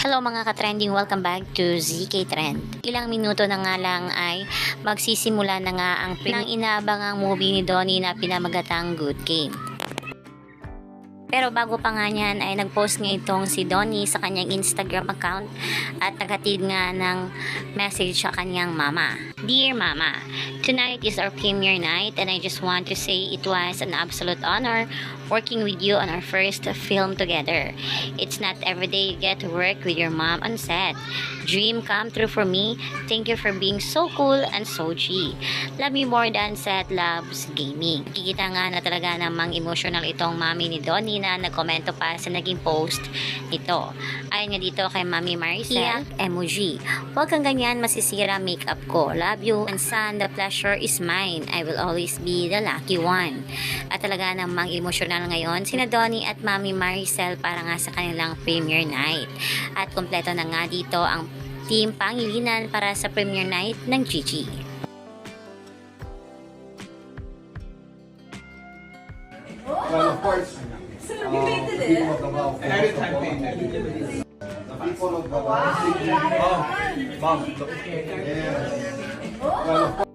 Hello mga ka-trending, welcome back to ZK Trend. Ilang minuto na nga lang ay magsisimula na nga ang pinang inaabangang movie ni Donnie na pinamagatang Good Game. Pero bago pa nga niyan ay nag-post nga itong si Donnie sa kanyang Instagram account at naghatid nga ng message sa kanyang mama. Dear Mama, tonight is our premiere night and I just want to say it was an absolute honor working with you on our first film together. It's not every day you get to work with your mom on set. Dream come true for me. Thank you for being so cool and so G. Love me more than set loves gaming. Kikita nga na talaga namang emotional itong mami ni Donnie na nagkomento pa sa naging post nito. Ayon nga dito kay Mami Maricel, Iyak emoji. Huwag kang ganyan masisira makeup ko. Love you and son, the pleasure is mine. I will always be the lucky one. At talaga namang emotional ngayon sina Donnie at Mami Maricel para nga sa kanilang premiere night. At kompleto na nga dito ang team pangilinan para sa premiere night ng Gigi. Well, of course, The people of Davao. Wow. Ma'am. Yeah. Oh.